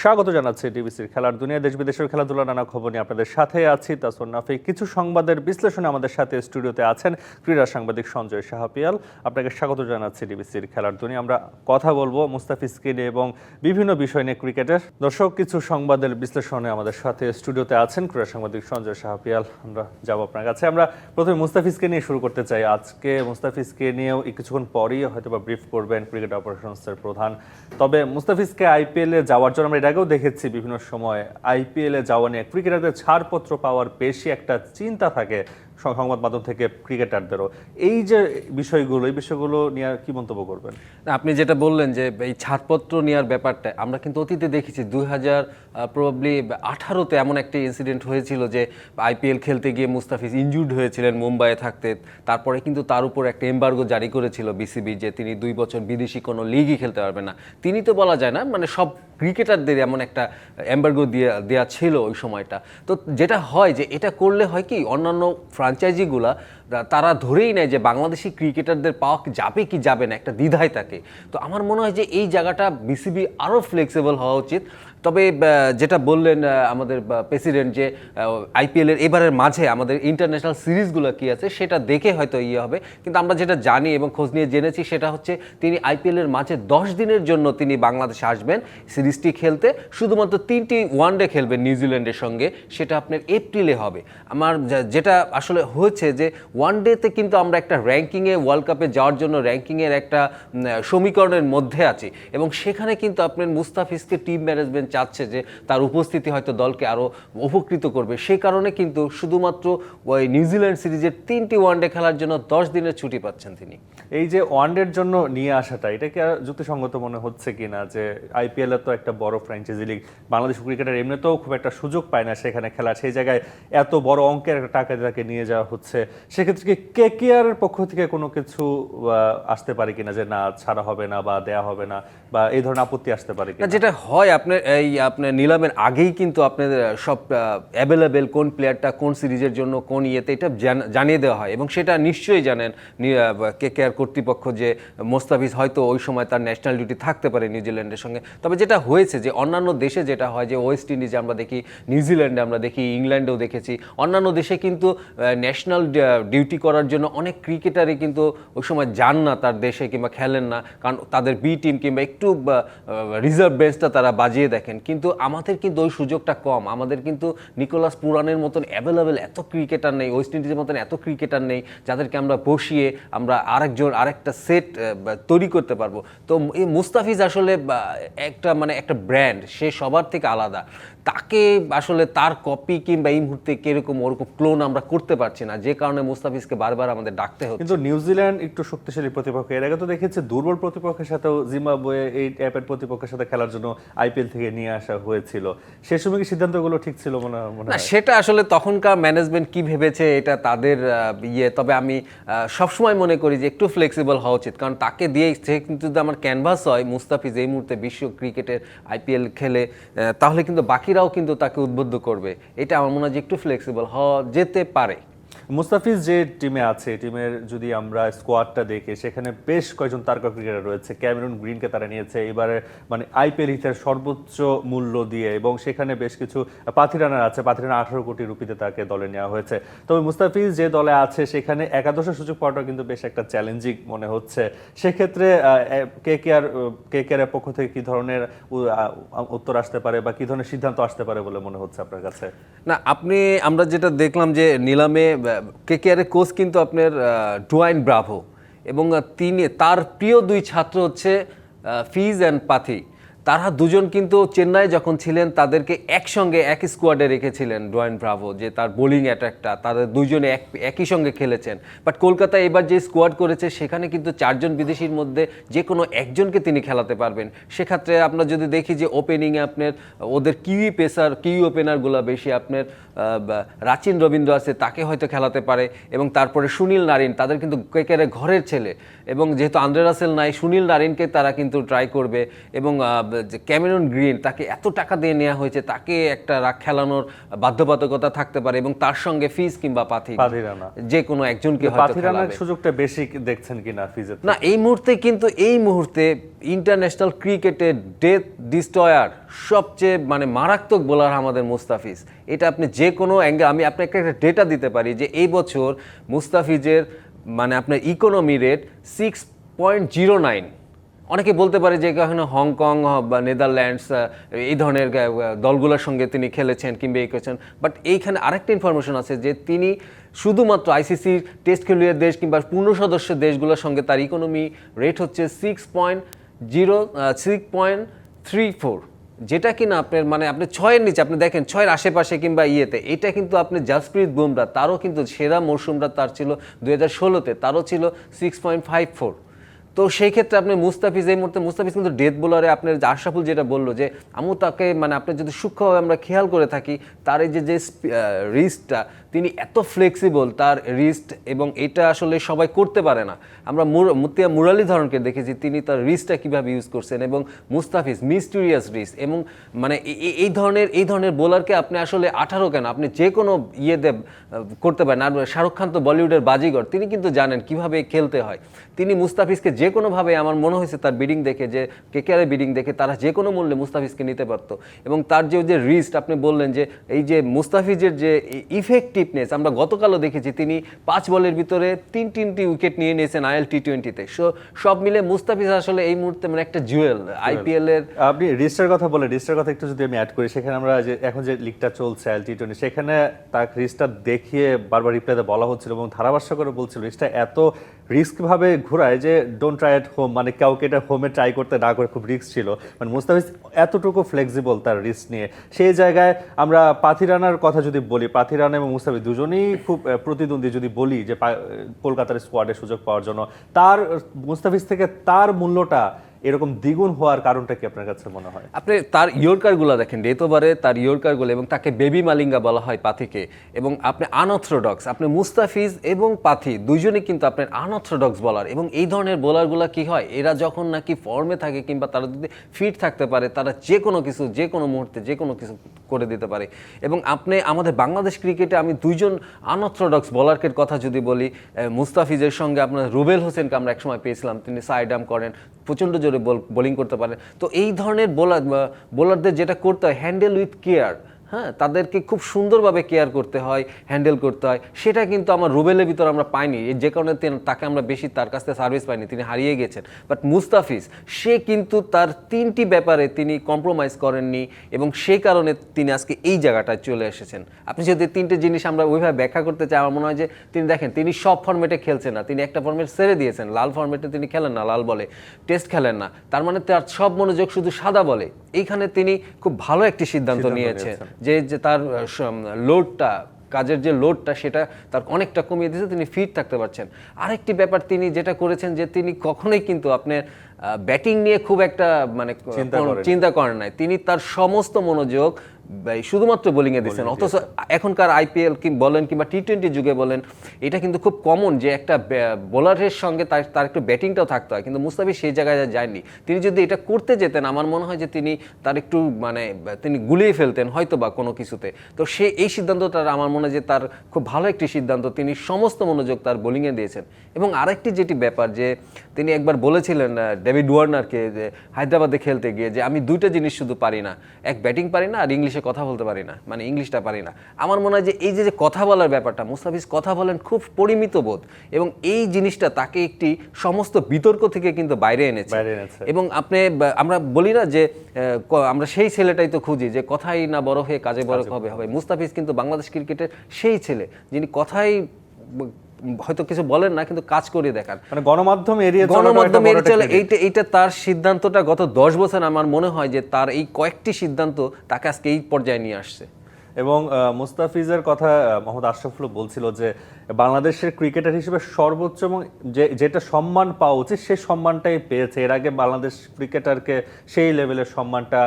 স্বাগত জানাচ্ছি ডিবিসির খেলার দুনিয়া, দেশ বিদেশের খেলাধুলা নানা খবর নিয়ে আপনাদের সাথে আছি। তাসর নাফি কিছু সংবাদের বিশ্লেষণে আমাদের সাথে স্টুডিওতে আছেন ক্রীড়া সাংবাদিক সঞ্জয় সাহাপিয়াল আপনাকে স্বাগত জানাচ্ছি ডিবিসির খেলার দুনিয়া। আমরা কথা বলব মুস্তাফিজকে নিয়ে এবং বিভিন্ন বিষয় নিয়ে ক্রিকেটের। দর্শক, কিছু সংবাদের বিশ্লেষণে আমাদের সাথে স্টুডিওতে আছেন ক্রীড়া সাংবাদিক সঞ্জয় সাহাপিয়াল আমরা যাব আপনার কাছে। আমরা প্রথমে মুস্তাফিজকে নিয়ে শুরু করতে চাই আজকে। মুস্তাফিজকে নিয়েও কিছুক্ষণ পরেই হয়তো বা ব্রিফ করবেন ক্রিকেট অপারেশনসের প্রধান। তবে মুস্তাফিজকে আইপিএলে যাওয়ার জন্য আমরা আগেও দেখেছি বিভিন্ন সময় আইপিএলে যাওয়া নিয়ে। ক্রিকেটারদের ছাড়পত্র পাওয়ার বেশি একটা চিন্তা থাকে সংবাদ মাধ্যম থেকে ক্রিকেটারদেরও। এই যে বিষয়গুলো, এই বিষয়গুলো নিয়ে কি মন্তব্য করবেন? আপনি যেটা বললেন যে এই ছাড়পত্র নেওয়ার ব্যাপারটা, আমরা কিন্তু অতীতে দেখেছি দুই হাজার প্রবাবলি আঠারোতে এমন একটা ইনসিডেন্ট হয়েছিল যে আইপিএল খেলতে গিয়ে মুস্তাফিজ ইনজুর্ড হয়েছিলেন মুম্বাইয়ে থাকতে। তারপরে কিন্তু তার উপর একটা এম্বার্গো জারি করেছিল বিসিবি যে তিনি দুই বছর বিদেশি কোনো লিগই খেলতে পারবেন না। তিনি তো বলা যায় না মানে সব ক্রিকেটারদের এমন একটা এম্বার্গো দিয়ে দেওয়া ছিল ওই সময়টা। তো যেটা হয় যে এটা করলে হয় কি, অন্যান্য ফ্রাঞ্চাইজিগুলা তারা ধরেই নেয় যে বাংলাদেশি ক্রিকেটারদের পাওয়া যাবে কি যাবে না, একটা দ্বিধায় থাকে। তো আমার মনে হয় যে এই জায়গাটা বিসিবি আরও ফ্লেক্সিবল হওয়া উচিত। তবে যেটা বললেন আমাদের প্রেসিডেন্ট যে আইপিএলের এবারের মাঝে আমাদের ইন্টারন্যাশনাল সিরিজগুলো কি আছে, সেটা দেখে হয়তো ইয়ে হবে। কিন্তু আমরা যেটা জানি এবং খোঁজ নিয়ে জেনেছি, সেটা হচ্ছে তিনি আইপিএলের মাঝে দশ দিনের জন্য তিনি বাংলাদেশে আসবেন সিরিজটি খেলতে। শুধুমাত্র তিনটি ওয়ানডে খেলবেন নিউজিল্যান্ডের সঙ্গে, সেটা আপনার এপ্রিলে হবে। আমার যেটা আসলে হয়েছে যে ওয়ান ডেতে কিন্তু আমরা একটা র্যাঙ্কিংয়ে ওয়ার্ল্ড কাপে যাওয়ার জন্য র্যাঙ্কিংয়ের একটা সমীকরণের মধ্যে আছি। এবং সেখানে কিন্তু আপনার মুস্তাফিজকে টিম ম্যানেজমেন্ট চাচ্ছে যে, তার উপস্থিতি হয়তো দলকে আরও উপকৃত করবে। সেই কারণে কিন্তু শুধুমাত্র, ওই নিউজিল্যান্ড সিরিজের তিনটি ওয়ানডে খেলার জন্য দশ দিনের ছুটি পাচ্ছেন তিনি। এই যে ওয়ানডের জন্য নিয়ে আসাটা, এটা কি আর যুক্তিসঙ্গত মনে হচ্ছে কিনা যে আইপিএল তো একটা বড় ফ্র্যাঞ্চাইজি লিগ বাংলাদেশ ক্রিকেটার এমনিতেও খুব একটা সুযোগ পায় না সেখানে খেলা। সেই জায়গায় এত বড় অঙ্কের একটা টাকা তাকে নিয়ে যাওয়া হচ্ছে। সেক্ষেত্রে কি কে কেয়ারের পক্ষ থেকে কোনো কিছু আসতে পারে কিনা যে না, ছাড়া হবে না বা দেয়া হবে না বা এই ধরনের আপত্তি আসতে পারে কিনা? যেটা হয় আপনার এই আপনার নিলামের আগেই কিন্তু আপনার সব অ্যাভেলেবেল কোন প্লেয়ারটা কোন সিরিজের জন্য কোন ইয়েতে এটা জানিয়ে দেওয়া হয় এবং সেটা নিশ্চয়ই জানেন কে কে আর কর্তৃপক্ষ যে মোস্তাফিজ হয়তো ওই সময় তার ন্যাশনাল ডিউটি থাকতে পারে নিউজিল্যান্ডের সঙ্গে। তবে যেটা হয়েছে যে অন্যান্য দেশে যেটা হয় যে ওয়েস্ট ইন্ডিজে আমরা দেখি, নিউজিল্যান্ডে আমরা দেখি, ইংল্যান্ডেও দেখেছি, অন্যান্য দেশে কিন্তু ন্যাশনাল ডিউটি করার জন্য অনেক ক্রিকেটারই কিন্তু ওই সময় যান না তার দেশে কিংবা খেলেন না, কারণ তাদের বি টিম কিংবা একটু রিজার্ভ বেঞ্চটা তারা বাজিয়ে দেখেন। কিন্তু আমাদের কিন্তু ওই সুযোগটা কম। আমাদের কিন্তু নিকোলাস পুরানের মতন অ্যাভেলেবেল এত ক্রিকেটার নেই ওয়েস্ট ইন্ডিজের মতন এত ক্রিকেটার নেই, যাদেরকে আমরা বসিয়ে আমরা আরেকজন, আরেকটা সেট তৈরি করতে পারব। তো এই মুস্তাফিজ আসলে একটা মানে একটা ব্র্যান্ড সে সবার থেকে আলাদা। তাকে আসলে তার কপি কিংবা এই মুহূর্তে কীরকম ওরকম ক্লোন আমরা করতে পারছি না যে কারণে মুস্তাফিজকে বারবার আমাদের ডাকতে হচ্ছে। কিন্তু নিউজিল্যান্ড একটু শক্তিশালী প্রতিপক্ষ এর আগে তো দেখেছি দুর্বল প্রতিপক্ষের সাথেও জিম্বাবুয়ে এই টাইপের প্রতিপক্ষের সাথে খেলার জন্য আইপিএল থেকে নিয়ে আসা হয়েছিল। সে সময় কি সিদ্ধান্তগুলো ঠিক ছিল মনে মনে না সেটা আসলে তখনকার ম্যানেজমেন্ট কি ভেবেছে এটা তাদের ইয়ে। তবে আমি সবসময় মনে করি যে একটু ফ্লেক্সিবল হওয়া উচিত। কারণ তাকে দিয়ে সে কিন্তু যদি আমার ক্যানভাস হয় মুস্তাফিজ এই মুহূর্তে বিশ্ব ক্রিকেটের আইপিএল খেলে তাহলে কিন্তু বাকিরাও কিন্তু তাকে উদ্বুদ্ধ করবে। এটা আমার মনে হয় যে একটু ফ্লেক্সিবল হওয়া যেতে পারে। মুস্তাফিজ যে টিমে আছে, টিমের যদি আমরা স্কোয়াডটা দেখি, সেখানে বেশ কয়েকজন তারকা ক্রিকেটার রয়েছে। ক্যামেরুন গ্রিনকে তারা নিয়েছে। এবারে মানে আইপিএল হিটের সর্বোচ্চ মূল্য দিয়ে এবং সেখানে বেশ কিছু পাথিরানার আছে। পাথিরানা আঠারো কোটি রুপিতে তাকে দলে নেওয়া হয়েছে। তবে মুস্তাফিজ যে দলে আছে, সেখানে একাদশের সুযোগ পাওয়াটা কিন্তু বেশ একটা চ্যালেঞ্জিং মনে হচ্ছে। সেক্ষেত্রে কে কে আর, কে কে আর পক্ষ থেকে কি ধরনের উত্তর আসতে পারে বা কি ধরনের সিদ্ধান্ত আসতে পারে বলে মনে হচ্ছে আপনার কাছে? না, আপনি, আমরা যেটা দেখলাম যে নিলামে কে কে আরের কোচ কিন্তু আপনার ডোয়াইন ব্রাভো এবং তিনি, তার প্রিয় দুই ছাত্র হচ্ছে ফিজ অ্যান্ড পাথি। তারা দুজন কিন্তু চেন্নাই যখন ছিলেন, তাদেরকে একসঙ্গে এক স্কোয়াডে রেখেছিলেন ডোয়াইন ব্রাভো, যে তার বোলিং অ্যাটাকটা, তাদের দুজনে এক, একই সঙ্গে খেলেছেন। বাট কলকাতায় এবার যে স্কোয়াড করেছে, সেখানে কিন্তু চারজন বিদেশির মধ্যে যে কোনো একজনকে তিনি খেলাতে পারবেন। সেক্ষেত্রে আমরা যদি দেখি যে ওপেনিংয়ে আপনার, ওদের কিউই পেসার, কিউই ওপেনারগুলো বেশি আপনার রাচিন রবীন্দ্র আছে তাকে হয়তো খেলাতে পারে। এবং তারপরে সুনীল নারিন তাদের কিন্তু কেকেরে ঘরের ছেলে। এবং যেহেতু আন্দ্রে রাসেল নাই সুনীল নারিনকে তারা কিন্তু ট্রাই করবে। এবং যে ক্যামেরন গ্রিন তাকে এত টাকা দিয়ে নেওয়া হয়েছে তাকে একটা খেলানোর বাধ্যবাধকতা থাকতে পারে। এবং তার সঙ্গে ফিজ কিংবা পাথি যে কোনো একজনকে। সুযোগটা বেশি দেখছেন কিনা ফিজের না এই মুহূর্তে কিন্তু এই মুহূর্তে ইন্টারন্যাশনাল ক্রিকেটে ডেথ ডিস্ট্রয়ার সবচেয়ে মানে মারাত্মক বোলার আমাদের মুস্তাফিজ। এটা আপনি যে কোনো অ্যাঙ্গেল আমি আপনাকে একটা ডেটা দিতে পারি যে এই বছর মুস্তাফিজের মানে আপনার economy rate six point zero nine অনেকে বলতে পারে যে এখানে হংকং, বা নেদারল্যান্ডস এই ধরনের দলগুলোর সঙ্গে তিনি খেলেছেন কিংবা এই করেছেন। বাট এইখানে আরেকটা ইনফরমেশন আছে যে তিনি শুধুমাত্র আইসিসি টেস্ট খেলুড়ে দেশ কিংবা পূর্ণ সদস্য দেশগুলোর সঙ্গে তার ইকোনমি রেট হচ্ছে six point zero six point three four যেটা কিনা আপনার মানে আপনি ছয়ের নিচে, আপনি দেখেন ছয়ের আশেপাশে কিংবা ইয়েতে, এটা কিন্তু আপনি জাসপ্রীত বুমরা, তারও কিন্তু সেরা মৌসুমটা তার ছিল দু হাজার ষোলোতে, তারও ছিল সিক্স পয়েন্ট ফাইভ ফোর তো সেই ক্ষেত্রে আপনি মুস্তাফিজ, এই মুহূর্তে মুস্তাফিজ কিন্তু ডেথ বোলারে আপনার যে আশরাফুল যেটা বলল যে আমু তাকে মানে আপনি যদি সূক্ষ্মভাবে আমরা খেয়াল করে থাকি, তার এই যে যে রিস্টটা তিনি এত ফ্লেক্সিবল তার রিস্ট এবং এটা আসলে সবাই করতে পারে না। আমরা মুর- মুতিয়া মুরালি ধরনকে দেখেছি, তিনি তার রিস্টটা কীভাবে ইউজ করছেন এবং মুস্তাফিজ মিস্টিরিয়াস রিস্ট এবং মানে এই ধরনের এই ধরনের বোলারকে আপনি আসলে আঠারো কেন? আপনি যে কোনো ইয়ে দেব করতে পারেন। আর শাহরুখ খান তো বলিউডের বাজিগর, তিনি কিন্তু জানেন কীভাবে খেলতে হয়। তিনি মুস্তাফিজকে যে কোনোভাবে আমার মনে হয়েছে তার বিডিং দেখে যে কে কেকেআরের বিডিং দেখে তারা যে কোনো মূল্যে মুস্তাফিজকে নিতে পারতো। এবং তার যে যে রিস্ট আপনি বললেন যে, এই যে মুস্তাফিজের যে ইফেক্টিভনেস আমরা গতকালও দেখেছি তিনি পাঁচ বলের ভিতরে তিন তিনটি উইকেট নিয়ে নিয়েছেন আইএল টি টোয়েন্টিতে সো সব মিলে মুস্তাফিজ আসলে এই মুহূর্তে মানে একটা জুয়েল আইপিএল এর আপনি রিস্টার কথা বলে রিস্টার কথা একটু যদি আমি অ্যাড করি সেখানে আমরা যে এখন যে লিগটা চলছে আইএল টি টোয়েন্টি সেখানে তার রিস্টার দেখিয়ে বারবার রিপ্লাইতে বলা হচ্ছিল এবং ধারাভাষ্য করে বলছিল রিস্টার এত রিস্ক ভাবে ঘোরায় যে ডোন্ট ট্রাই এট হোম মানে কাউকে এটা হোমে ট্রাই করতে না করে খুব রিস্ক ছিল। মানে মুস্তাফিজ এতটুকু ফ্লেক্সিবল তার রিস্ক নিয়ে। সেই জায়গায় আমরা পাথিরানার কথা যদি বলি, পাথিরানা এবং মুস্তাফিজ দুজনেই খুব প্রতিদ্বন্দ্বী যদি বলি যে কলকাতার স্কোয়াডে সুযোগ পাওয়ার জন্য। তার, মুস্তাফিজ থেকে তার মূল্যটা এরকম দ্বিগুণ হওয়ার কারণটা কি আপনার কাছে মনে হয়? আপনি তার ইয়র্কারগুলো দেখেন, ডেতোবারে তার ইয়র্কারগুলো এবং তাকে বেবি মালিঙ্গা বলা হয় পাথিকে এবং আপনি আনঅর্থোডক্স আপনি মুস্তাফিজ এবং পাথি দুইজনই কিন্তু আপনার আনঅর্থোডক্স বলার এবং এই ধরনের বোলারগুলো কি হয়? এরা যখন নাকি ফর্মে থাকে কিংবা তারা যদি ফিট থাকতে পারে, তারা যে কোনো কিছু যে কোনো মুহূর্তে যে কোনো কিছু করে দিতে পারে এবং আপনি আমাদের বাংলাদেশ ক্রিকেটে আমি দুইজন আনঅর্থোডক্স বোলারকে কথা যদি বলি মুস্তাফিজের সঙ্গে আপনার রুবেল হোসেনকে আমরা একসময় পেয়েছিলাম, তিনি সাইডাম করেন, প্রচণ্ড জোরে বোলিং করতে পারে। তো এই ধরনের বোলার বোলারদের যেটা করতে হয় হ্যান্ডেল উইথ কেয়ার হ্যাঁ তাদেরকে খুব সুন্দরভাবে কেয়ার করতে হয় হ্যান্ডেল করতে হয়। সেটা কিন্তু আমার রুবেলের ভিতর আমরা পাইনি। যে কারণে তাকে আমরা বেশি তার কাছ থেকে সার্ভিস পাইনি। তিনি হারিয়ে গেছেন। বাট মুস্তাফিজ সে কিন্তু তার তিনটি ব্যাপারে তিনি কম্প্রোমাইজ করেননি এবং সেই কারণে তিনি আজকে এই জায়গাটায় চলে এসেছেন। আপনি যদি তিনটে জিনিস আমরা ওইভাবে ব্যাখ্যা করতে চাই আমার মনে হয় যে তিনি দেখেন তিনি সব ফর্মেটে খেলছেন না। তিনি একটা ফর্মেট ছেড়ে দিয়েছেন। লাল ফর্মেটে তিনি খেলেন না লাল বলে। টেস্ট খেলেন না। তার মানে তার সব মনোযোগ শুধু সাদা বলে। এইখানে তিনি খুব ভালো একটি সিদ্ধান্ত সিদ্ধান্ত নিয়েছেন। যে যে তার লোডটা কাজের যে লোডটা সেটা তার অনেকটা কমিয়ে দিয়েছে তিনি ফিট থাকতে পারছেন। আরেকটি ব্যাপার তিনি যেটা করেছেন যে তিনি কখনোই কিন্তু আপনার ব্যাটিং নিয়ে খুব একটা মানে চিন্তা করেন নাই। তিনি তার সমস্ত মনোযোগ শুধুমাত্র বোলিংয়ে দিচ্ছেন অথচ এখনকার আইপিএল কি বলেন কিংবা টি টোয়েন্টি যুগে বলেন এটা কিন্তু খুব কমন যে একটা বোলারের সঙ্গে তার তার একটু ব্যাটিংটাও থাকতে হয়। কিন্তু মুস্তাফিজ সেই জায়গায় যায়নি। তিনি যদি এটা করতে যেতেন আমার মনে হয় যে তিনি তার একটু মানে তিনি গুলিয়ে ফেলতেন হয়তো বা কোনো কিছুতে। তো সে এই সিদ্ধান্তটা আমার মনে হয় যে তার খুব ভালো একটি সিদ্ধান্ত। তিনি সমস্ত মনোযোগ তার বোলিংয়ে দিয়েছেন। এবং আরেকটি যেটি ব্যাপার যে তিনি একবার বলেছিলেন ডেভিড ওয়ার্নারকে যে হায়দ্রাবাদে খেলতে গিয়ে যে আমি দুইটা জিনিস শুধু পারি না। এক ব্যাটিং পারি না আর ইংলিশে কথা বলতে পারি না মানে ইংলিশটা পারি না। আমার মনে হয় যে এই যে কথা বলার ব্যাপারটা মুস্তাফিজ কথা বলেন খুব পরিমিত বোধ এবং এই জিনিসটা তাকে একটি সমস্ত বিতর্ক থেকে কিন্তু বাইরে এনেছে। এবং আপনি আমরা বলি না যে আমরা সেই ছেলেটাই তো খুঁজি যে কথাই না বড় হয়ে কাজে বড় হবে। হবে। মুস্তাফিজ কিন্তু বাংলাদেশ ক্রিকেটের সেই ছেলে যিনি কথাই হয়তো কিছু বলেন না কিন্তু কাজ করে দেখান। মানে গণমাধ্যম এড়িয়ে গণমাধ্যম চলে এইটা এইটা তার সিদ্ধান্তটা গত দশ বছর আমার মনে হয় যে তার এই কয়েকটি সিদ্ধান্ত তাকে আজকে এই পর্যায়ে নিয়ে আসছে। এবং মুস্তাফিজের কথা মোহাম্মদ আশরাফুল বলছিল যে বাংলাদেশের ক্রিকেটার হিসেবে সর্বোচ্চ এবং যে যেটা সম্মান পাওয়া উচিত সেই সম্মানটাই পেয়েছে। এর আগে বাংলাদেশ ক্রিকেটারকে সেই লেভেলের সম্মানটা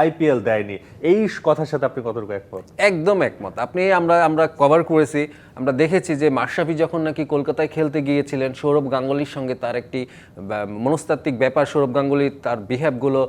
আইপিএল দেয়নি। এই কথার সাথে আপনি কতটুকু একমত? একদম একমত। আপনি আমরা আমরা কভার করেছি। আমরা দেখেছি যে মাশরাফি যখন নাকি কলকাতায় খেলতে গিয়েছিলেন, সৌরভ গাঙ্গুলির সঙ্গে তার একটি মনস্তাত্ত্বিক ব্যাপার, সৌরভ গাঙ্গুলি তার বিহেভগুলো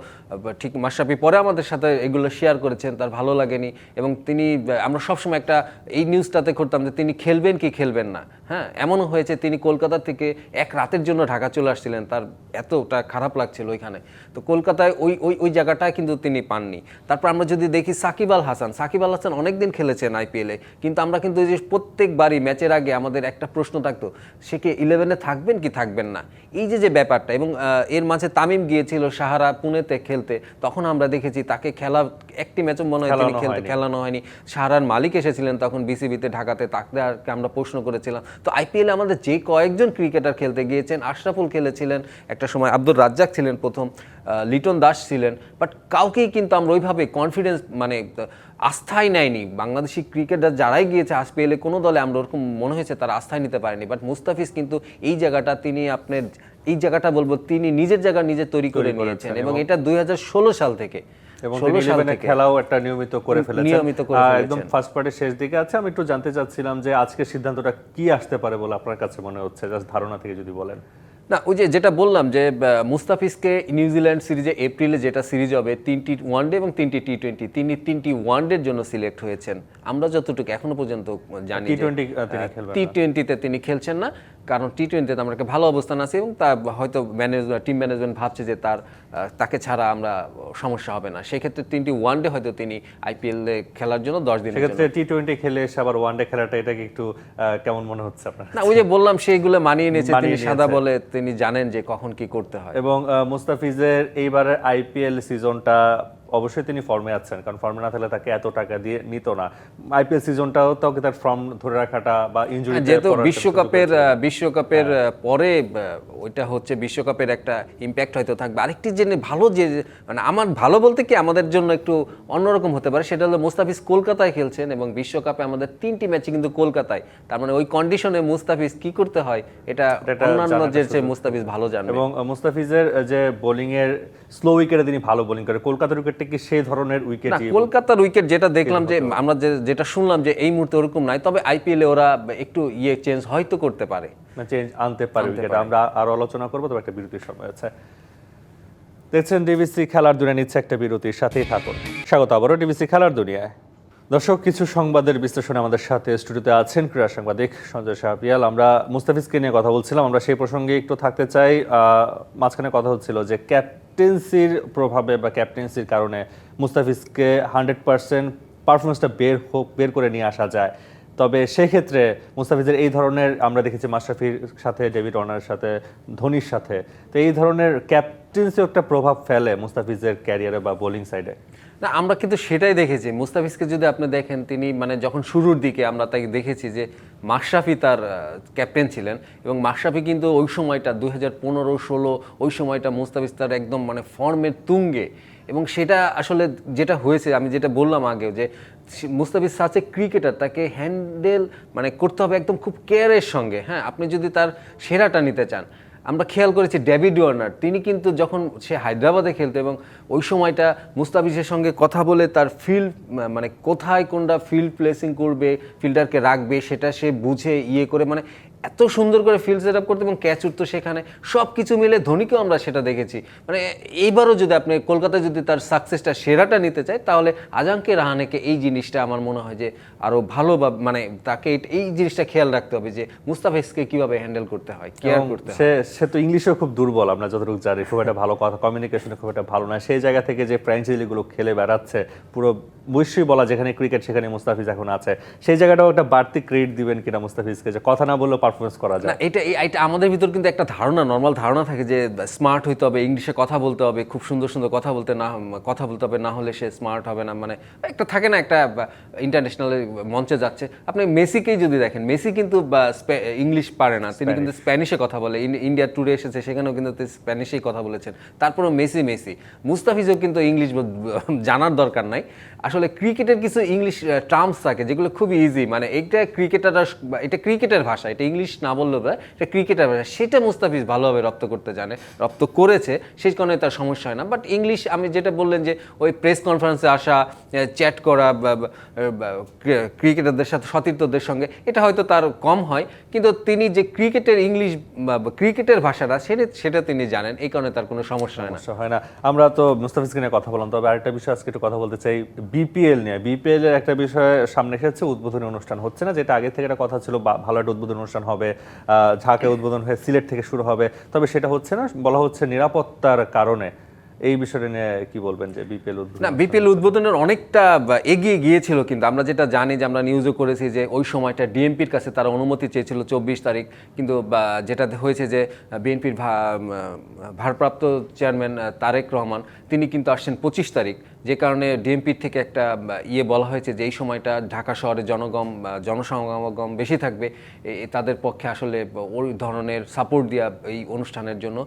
ঠিক মাশরাফি পরে আমাদের সাথে এগুলো শেয়ার করেছেন, তার ভালো লাগেনি এবং তিনি আমরা সবসময় একটা এই নিউজটাতে করতাম যে তিনি খেলবেন কি খেলবেন না। হ্যাঁ এমনও হয়েছে তিনি কলকাতা থেকে এক রাতের জন্য ঢাকা চলে আসছিলেন, তার এতটা খারাপ লাগছিল ওইখানে। তো কলকাতায় ওই ওই ওই জায়গাটায় কিন্তু তিনি পাননি। তারপর আমরা যদি দেখি সাকিব আল হাসান সাকিব আল হাসান অনেকদিন খেলেছেন আইপিএলে কিন্তু আমরা কিন্তু যে প্রত্যেকবারই ম্যাচের আগে আমাদের একটা প্রশ্ন থাকতো সে কি ইলেভেনে থাকবেন কি থাকবেন না? এই যে যে ব্যাপারটা এবং এর মাঝে তামিম গিয়েছিল সাহারা পুনেতে খেলতে তখন আমরা দেখেছি তাকে খেলা একটি ম্যাচও মনে হয় তিনি খেলতে খেলানো হয়নি। সাহারার মালিক এসেছিলেন তখন বিসিবিতে ঢাকাতে তাকে আমরা প্রশ্ন করেছিলাম। তো আইপিএলে আমাদের যে কয়েকজন ক্রিকেটার খেলতে গিয়েছেন আশরাফুল খেলেছিলেন একটা সময় আব্দুর রাজ্জাক ছিলেন প্রথম লিটন দাস ছিলেন বাট কাউকেই কিন্তু আমরা ওইভাবে কনফিডেন্স মানে আহ, আস্থাই নেয়নি। বাংলাদেশি ক্রিকেটার যারাই গিয়েছে আইপিএলে কোনো দলে আমরা ওরকম মনে হয়েছে তারা আস্থায় নিতে পারেনি। বাট মুস্তাফিজ কিন্তু এই জায়গাটা তিনি আপনার এই জায়গাটা বলব তিনি নিজের জায়গা নিজে তৈরি করে নিয়েছেন। এবং এটা দুই হাজার ষোলো সাল থেকে। এবং 16 তিনি সাল 11 এ থেকে। খেলাও একটা নিয়মিত করে ফেলেছেন। একদম ফার্স্ট পার্টের শেষ দিকে আছে। আমি একটু জানতে চাচ্ছিলাম যে আজকের সিদ্ধান্তটা কি আসতে পারে বলে আপনার কাছে মনে হচ্ছে? জাস্ট ধারণা থেকে যদি বলেন। না ওই যে যেটা বললাম যে মুস্তাফিজকে নিউজিল্যান্ড সিরিজে এপ্রিলে যেটা সিরিজ হবে তিনটি ওয়ান ওয়ানডে এবং তিনটি টি টোয়েন্টি তিনি তিনটি ওয়ান ওয়ানডের জন্য সিলেক্ট হয়েছেন। আমরা যতটুকু এখনও পর্যন্ত জানি টি টোয়েন্টি তিনি টি টোয়েন্টিতে তিনি খেলছেন না। কারণ টি টোয়েন্টিতে আমরা একটা ভালো অবস্থান আছি এবং তা হয়তো ম্যানেজমেন্ট টিম ম্যানেজমেন্ট ভাবছে যে তার তাকে ছাড়া আমরা সমস্যা হবে না। সেক্ষেত্রে তিনটি ওয়ানডে হয়তো তিনি আইপিএল এ খেলার জন্য দশ দিন সেক্ষেত্রে টি টোয়েন্টি খেলে এসে আবার ওয়ান ডে খেলাটা এটাকে একটু কেমন মনে হচ্ছে আপনার? না ওই যে বললাম সেইগুলো মানিয়ে নিয়েছে তিনি সাদা বলে তিনি জানেন যে কখন কি করতে হয়। এবং মুস্তাফিজের এইবারের আইপিএল সিজনটা অবশ্যই তিনি ফর্মে আছেন কারণ ফর্মে না থাকলে তাকে এত টাকা দিয়ে নিত না। আইপিএল সিজনটাও তো তার ফর্ম ধরে রাখাটা বা ইনজুরি হ্যাঁ, যেহেতু বিশ্বকাপের বিশ্বকাপের পরে ওইটা হচ্ছে বিশ্বকাপের একটা ইম্প্যাক্ট হয়তো থাকবে। আরেকটি জেনে ভালো যে মানে আমার ভালো বলতে কি আমাদের জন্য একটু অন্যরকম হতে পারে সেটা হলো মুস্তাফিজ কলকাতায় খেলছেন এবং বিশ্বকাপে আমাদের তিনটি ম্যাচে কিন্তু কলকাতায়। তার মানে ওই কন্ডিশনে মুস্তাফিজ কি করতে হয় এটা অন্যান্য যে। মুস্তাফিজ ভালো জানবে। এবং মুস্তাফিজের যে বোলিং এর স্লো উইকেটে তিনি ভালো বোলিং করে কলকাতার উইকেটটা কি সেই ধরনের না উইকেটই কলকাতার উইকেট যেটা দেখলাম যে আমরা যে যেটা শুনলাম যে এই মুহূর্তে ওরকম নাই তবে আইপিএলে ওরা একটু ইয়ে চেঞ্জ হয়তো করতে পারে। চেঞ্জ আনতে পারে উইকেট আমরা আরও আলোচনা করব তবে একটা বিরতির সময় আছে। দেখছেন ডিবিসি খেলার দুনিয়া নিচ্ছে একটা বিরতির সাথেই থাকুন। স্বাগত আবারও ডিবিসি খেলার দুনিয়ায়। দর্শক কিছু সংবাদের বিশ্লেষণে আমাদের সাথে স্টুডিওতে আছেন ক্রীড়া সাংবাদিক সঞ্জয় শাহপিয়াল আমরা মুস্তাফিজকে নিয়ে কথা বলছিলাম আমরা সেই প্রসঙ্গে একটু থাকতে চাই। আহ, মাঝখানে কথা হচ্ছিল যে ক্যাপ্টেন্সির প্রভাবে বা ক্যাপ্টেন্সির কারণে মুস্তাফিজকে হান্ড্রেড পার্সেন্ট পারফরমেন্সটা বের হোক, বের করে নিয়ে আসা যায়। তবে সেক্ষেত্রে মুস্তাফিজের এই ধরনের, আমরা দেখেছি মাশরাফির সাথে, ডেভিড অনারের সাথে, ধোনির সাথে, তো এই ধরনের ক্যাপ্টেন্সিও একটা প্রভাব ফেলে মুস্তাফিজের ক্যারিয়ারে বা বোলিং সাইডে না, আমরা কিন্তু সেটাই দেখেছি। মুস্তাফিজকে যদি আপনি দেখেন, তিনি মানে যখন শুরুর দিকে আমরা তাকে দেখেছি যে মাশরাফি তার ক্যাপ্টেন ছিলেন এবং মাশরাফি কিন্তু ওই সময়টা দুই হাজার পনেরো, ষোলো, ওই সময়টা মুস্তাফিজ তার একদম মানে ফর্মের তুঙ্গে এবং সেটা আসলে যেটা হয়েছে, আমি যেটা বললাম আগেও যে মুস্তাফিজ সাচে ক্রিকেটার তাকে হ্যান্ডেল মানে করতে হবে একদম খুব কেয়ারের সঙ্গে। হ্যাঁ আপনি যদি তার সেরাটা নিতে চান আমরা খেয়াল করেছি ডেভিড ওয়ার্নার, তিনি কিন্তু যখন সে হায়দ্রাবাদে খেলতো এবং ওই সময়টা মুস্তাফিজের সঙ্গে কথা বলে তার ফিল্ড মানে কোথায় কোনটা ফিল্ড প্লেসিং করবে ফিল্ডারকে রাখবে, সেটা সে বুঝে ইয়ে করে মানে এত সুন্দর করে ফিল্ড সেট আপ করতো এবং ক্যাচ উঠতো সেখানে সব কিছু মিলে ধোনিকেও আমরা সেটা দেখেছি। মানে এইবারও যদি আপনি কলকাতায় যদি তার সাকসেসটা সেরাটা নিতে চায় তাহলে আজাঙ্কে রাহানেকে এই জিনিসটা আমার মনে হয় যে আরও ভালো বা মানে তাকে এই- জিনিসটা খেয়াল রাখতে হবে যে মুস্তাফিজকে কীভাবে হ্যান্ডেল করতে হয় কেয়ার করতে সে সে তো ইংলিশেও খুব দুর্বল আমরা যতটুকু জানি খুব একটা ভালো কথা কমিউনিকেশনে খুব একটা ভালো না। সেই জায়গা থেকে যে ফ্র্যাঞ্চাইজিগুলো খেলে বেড়াচ্ছে পুরো বৈশ্যই বলা যেখানে ক্রিকেট সেখানে মুস্তাফিজ এখন আছে। সেই জায়গাটাও একটা বাড়তি ক্রেডিট দিবেন কিনা মুস্তাফিজকে যে কথা না বললেও পারফরমেন্স করা না যায় এটা এটা আমাদের ভিতর কিন্তু একটা ধারণা নর্মাল ধারণা থাকে যে স্মার্ট হইতে হবে ইংলিশে কথা বলতে হবে খুব সুন্দর সুন্দর কথা বলতে না কথা বলতে হবে না হলে সে স্মার্ট হবে না মানে একটা থাকে না একটা ইন্টারন্যাশনাল মঞ্চে যাচ্ছে। আপনি মেসিকেই যদি দেখেন মেসি কিন্তু ইংলিশ পারে না। তিনি কিন্তু স্প্যানিশে কথা বলে ইন্ডিয়া ট্যুরে এসেছে সেখানেও কিন্তু তিনি স্প্যানিশেই কথা বলেছেন। তারপরেও মেসি মেসি। মুস্তাফিজও কিন্তু ইংলিশ জানার দরকার নাই। আসলে ক্রিকেটের কিছু ইংলিশ টার্মস থাকে যেগুলো খুব ইজি মানে এইটা ক্রিকেটার এটা ক্রিকেটের ভাষা এটা ইংলিশ ইংলিশ না বললেও হয়, এটা ক্রিকেটার ভাষা সেটা মুস্তাফিজ ভালোভাবে রপ্ত করতে জানে রপ্ত করেছে সেই কারণে তার সমস্যা হয় না। বাট ইংলিশ আমি যেটা বললেন যে ওই প্রেস কনফারেন্সে আসা চ্যাট করা ক্রিকেটারদের সাথে সতীর্থদের সঙ্গে এটা হয়তো তার কম হয় কিন্তু তিনি যে ক্রিকেটের ইংলিশ ক্রিকেটের ভাষাটা সেটা সেটা তিনি জানেন এই কারণে তার কোনো সমস্যা হয় না। হয় না। আমরা তো মুস্তাফিজকে নিয়ে কথা বললাম তবে আরেকটা বিষয় আজকে একটু কথা বলতে চাই বিপিএল নিয়ে। বিপিএল এর একটা বিষয় সামনে এসেছে উদ্বোধনী অনুষ্ঠান হচ্ছে না যেটা আগে থেকে একটা কথা ছিল ভালো একটা উদ্বোধনী অনুষ্ঠান হবে ঝাঁকে উদ্বোধন হয়ে সিলেট থেকে শুরু হবে। তবে সেটা হচ্ছে না, বলা হচ্ছে নিরাপত্তার কারণে। এই বিষয়টা নিয়ে কি বলবেন যে বিপিএল না, বিপিএল উদ্বোধনের অনেকটা এগিয়ে গিয়েছিল কিন্তু, আমরা যেটা জানি যে আমরা নিউজও করেছি যে ওই সময়টা ডিএমপির কাছে তারা অনুমতি চেয়েছিল চব্বিশ তারিখ। কিন্তু যেটা হয়েছে যে বিএনপির ভারপ্রাপ্ত চেয়ারম্যান তারেক রহমান, তিনি কিন্তু আসছেন পঁচিশ তারিখ। যে কারণে ডিএমপির থেকে একটা ইয়ে বলা হয়েছে যে এই সময়টা ঢাকা শহরে জনগম জনসমাগম বেশি থাকবে। তাদের পক্ষে আসলে ওই ধরনের সাপোর্ট দেওয়া এই অনুষ্ঠানের জন্য,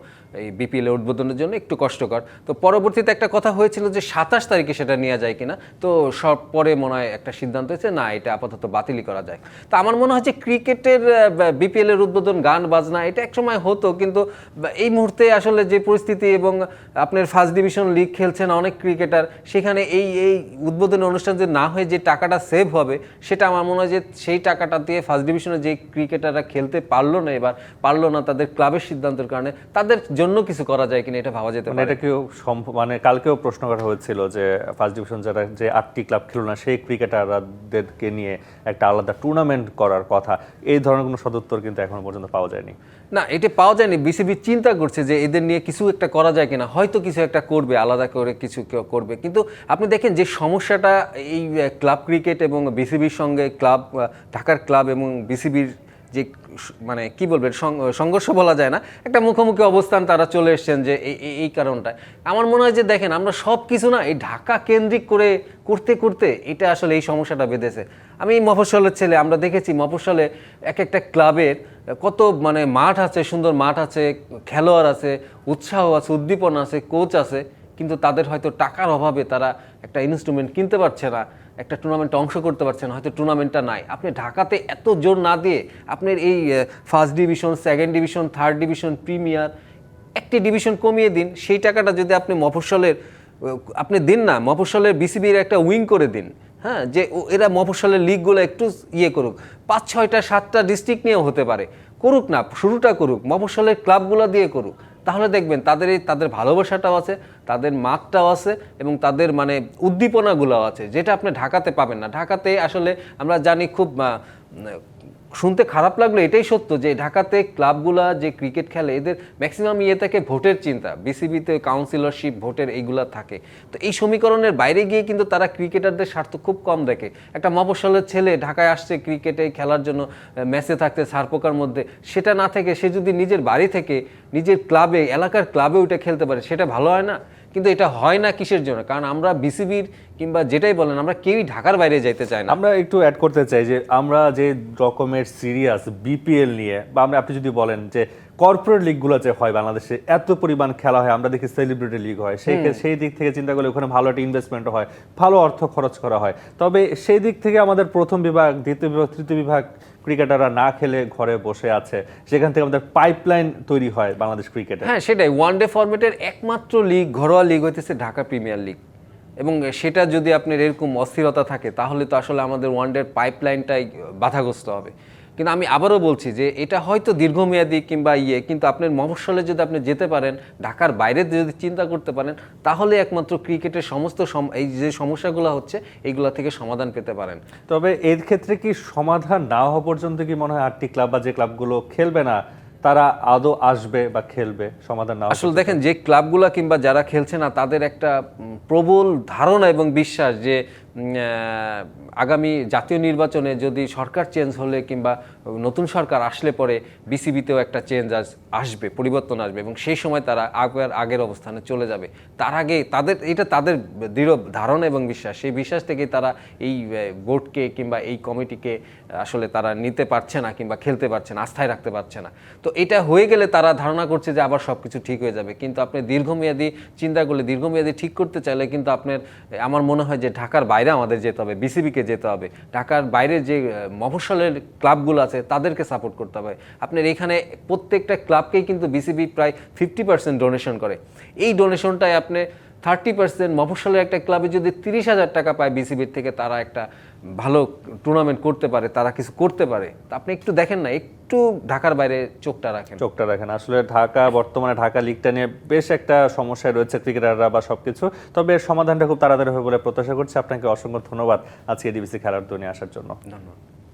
এই বিপিএল উদ্বোধনের জন্য একটু কষ্টকর। তো পরবর্তীতে একটা কথা হয়েছিল যে সাতাশ তারিখে সেটা নেওয়া যায় কিনা। তো সব পরে মনে হয় একটা সিদ্ধান্ত হয়েছে, না, এটা আপাতত বাতিলই করা যায়। তো আমার মনে হয় যে ক্রিকেটের বিপিএল এর উদ্বোধন, গান, বাজনা, এটা একসময় হতো, কিন্তু এই মুহূর্তে আসলে যে পরিস্থিতি এবং আপনার ফার্স্ট ডিভিশন লিগ খেলছেন অনেক ক্রিকেটার সেখানে এই এই উদ্বোধনী অনুষ্ঠান যে না হয়ে যে টাকাটা সেভ হবে সেটা আমার মনে হয় যে সেই টাকাটা দিয়ে ফার্স্ট ডিভিশনে যে ক্রিকেটাররা খেলতে পারল না এবার পারল না তাদের ক্লাবের সিদ্ধান্তের কারণে তাদের জন্য কিছু করা যায় কিনা এটা ভাবা যেতে মানে পারে। এটা কেউ সম্ভব মানে কালকেও প্রশ্ন করা হয়েছিল যে ফার্স্ট ডিভিশন যারা যে আটটি ক্লাব খেলো না সেই ক্রিকেটারদেরকে নিয়ে একটা আলাদা টুর্নামেন্ট করার কথা এই ধরনের কোনো সদুত্তর কিন্তু এখনও পর্যন্ত পাওয়া যায়নি। না এটা পাওয়া যায়নি। বিসিবি চিন্তা করছে যে এদের নিয়ে কিছু একটা করা যায় কিনা হয়তো কিছু একটা করবে আলাদা করে কিছু কেউ করবে কিন্তু আপনি দেখেন যে সমস্যাটা এই ক্লাব ক্রিকেট এবং বিসিবির সঙ্গে ক্লাব ঢাকার ক্লাব এবং বিসিবির যে মানে কি বলবেন সংঘর্ষ বলা যায় না, একটা মুখোমুখি অবস্থান তারা চলে এসছেন যে এই কারণটায়। আমার মনে হয় যে দেখেন আমরা সব কিছু না এই ঢাকা কেন্দ্রিক করে করতে করতে এটা আসলে এই সমস্যাটা বেঁধেছে। আমি মফস্বলের ছেলে, আমরা দেখেছি মফস্বলে এক একটা ক্লাবের কত মানে মাঠ আছে, সুন্দর মাঠ আছে, খেলোয়াড় আছে, উৎসাহ আছে, উদ্দীপনা আছে, কোচ আছে কিন্তু তাদের হয়তো টাকার অভাবে তারা একটা ইনস্ট্রুমেন্ট কিনতে পারছে না, একটা টুর্নামেন্টে অংশ করতে পারছে না, হয়তো টুর্নামেন্টটা নাই। আপনি ঢাকাতে এত জোর না দিয়ে আপনার এই first division second division third division premier একটি ডিভিশন কমিয়ে দিন, সেই টাকাটা যদি আপনি মফস্বলের আপনি দিন না, মফস্বলের বিসিবির একটা উইং করে দিন হ্যাঁ? যে এরা মফস্বলের লিগগুলো একটু ইয়ে করুক, পাঁচ, ছয়টা, সাতটা ডিস্ট্রিক্ট নিয়েও হতে পারে। করুক না, শুরুটা করুক, মফস্বলের ক্লাবগুলো দিয়ে করুক। তাহলে দেখবেন তাদের এই তাদের ভালোবাসাটাও আছে, তাদের মাতটাও আছে এবং তাদের মানে উদ্দীপনাগুলোও আছে, যেটা আপনি ঢাকাতে পাবেন না। ঢাকাতে আসলে আমরা জানি খুব শুনতে খারাপ লাগল এটাই সত্য যে ঢাকাতে ক্লাবগুলা যে ক্রিকেট খেলে, এদের ম্যাক্সিমাম ইয়ে থাকে ভোটের চিন্তা। বিসিবিতে কাউন্সিলরশিপ ভোটের এইগুলা থাকে। তো এই সমীকরণের বাইরে গিয়ে কিন্তু তারা ক্রিকেটারদের স্বার্থ খুব কম দেখে। একটা মফস্বলের ছেলে ঢাকায় আসছে ক্রিকেটে খেলার জন্য ম্যাচে থাকতে সারপোকার মধ্যে, সেটা না থেকে সে যদি নিজের বাড়ি থেকে, নিজের ক্লাবে এলাকার ক্লাবে ওইটা খেলতে পারে, সেটা ভালো হয় না? কিন্তু এটা হয় না কিসের জন্য? কারণ আমরা বিসিবির কিংবা যেটাই বলেন আমরা কেউই ঢাকার বাইরে যাইতে চাই না। আমরা একটু অ্যাড করতে চাই যে আমরা যে রকমের সিরিয়াস বিপিএল নিয়ে বা আমরা আপনি যদি বলেন যে কর্পোরেট লিগগুলো যে হয় বাংলাদেশে এত পরিমাণ খেলা হয় আমরা দেখি সেলিব্রিটি লিগ হয়। সেই সেই দিক থেকে চিন্তা করলে ওখানে ভালো একটা ইনভেস্টমেন্ট হয় ভালো অর্থ খরচ করা হয়। তবে সেই দিক থেকে আমাদের প্রথম বিভাগ দ্বিতীয় বিভাগ তৃতীয় বিভাগ ক্রিকেটাররা না খেলে ঘরে বসে আছে। সেখান থেকে আমাদের পাইপলাইন তৈরি হয় বাংলাদেশ ক্রিকেটে হ্যাঁ সেটাই। ওয়ান ডে ফরম্যাটের একমাত্র লিগ ঘরোয়া লিগ হইতেছে ঢাকা প্রিমিয়ার লিগ এবং সেটা যদি আপনার এরকম অস্থিরতা থাকে, তাহলে তো আসলে আমাদের ওয়ান ডের পাইপলাইনটাই বাধাগ্রস্ত হবে। কিন্তু আমি আবারও বলছি যে এটা হয়তো দীর্ঘমেয়াদী কিংবা ইয়ে কিন্তু আপনার মফস্বলে যদি আপনি যেতে পারেন, ঢাকার বাইরে যদি চিন্তা করতে পারেন, তাহলে একমাত্র ক্রিকেটের সমস্ত সম- এই যে সমস্যাগুলো হচ্ছে এইগুলা থেকে সমাধান পেতে পারেন। তবে এর ক্ষেত্রে কি সমাধান না হওয়া পর্যন্ত কি মনে হয় আটটি ক্লাব বা যে ক্লাবগুলো খেলবে না তারা আদৌ আসবে বা খেলবে সমাধান না আসলে দেখেন যে ক্লাবগুলা কিংবা যারা খেলছে না তাদের একটা প্রবল ধারণা এবং বিশ্বাস যে আগামী জাতীয় নির্বাচনে যদি সরকার চেঞ্জ হলে কিংবা নতুন সরকার আসলে পরে বিসিবিতেও একটা চেঞ্জ আসবে পরিবর্তন আসবে এবং সেই সময় তারা আগের আগের অবস্থানে চলে যাবে। তার আগে তাদের এটা তাদের দৃঢ় ধারণা এবং বিশ্বাস। সেই বিশ্বাস থেকে তারা এই বোর্ডকে কিংবা এই কমিটিকে আসলে তারা নিতে পারছে না কিংবা খেলতে পারছে না আস্থায় রাখতে পারছে না। তো এটা হয়ে গেলে তারা ধারণা করছে যে আবার সব কিছু ঠিক হয়ে যাবে। কিন্তু আপনি দীর্ঘমেয়াদী চিন্তা করলে, দীর্ঘমেয়াদী ঠিক করতে চাইলে কিন্তু আপনার, আমার মনে হয় যে ঢাকার বাইরে আমাদের যেতে হবে, বিসিবিকে যেতে হবে। ঢাকার বাইরে যে মফসলের ক্লাবগুলো আছে, তাদেরকে সাপোর্ট করতে হবে। আপনার এখানে প্রত্যেকটা ক্লাবকেই কিন্তু বিসিবি প্রায় ফিফটি পার্সেন্ট ডোনেশন করে। এই ডোনেশনটাই আপনি থার্টি পার্সেন্ট মফস্বলের একটা ক্লাবে যদি তিরিশ হাজার টাকা পায় বিসিবির থেকে তারা একটা ভালো টুর্নামেন্ট করতে পারে তারা কিছু করতে পারে। তা আপনি একটু দেখেন না একটু ঢাকার বাইরে চোখটা রাখেন। চোখটা রাখেন। আসলে ঢাকা বর্তমানে ঢাকা লিগটা নিয়ে বেশ একটা সমস্যায় রয়েছে ক্রিকেটাররা বা সবকিছু। তবে এর সমাধানটা খুব তাড়াতাড়ি হবে বলে প্রত্যাশা করছি। আপনাকে অসংখ্য ধন্যবাদ আজকে ডিবিসি খেলার দুনিয়া আসার জন্য। ধন্যবাদ।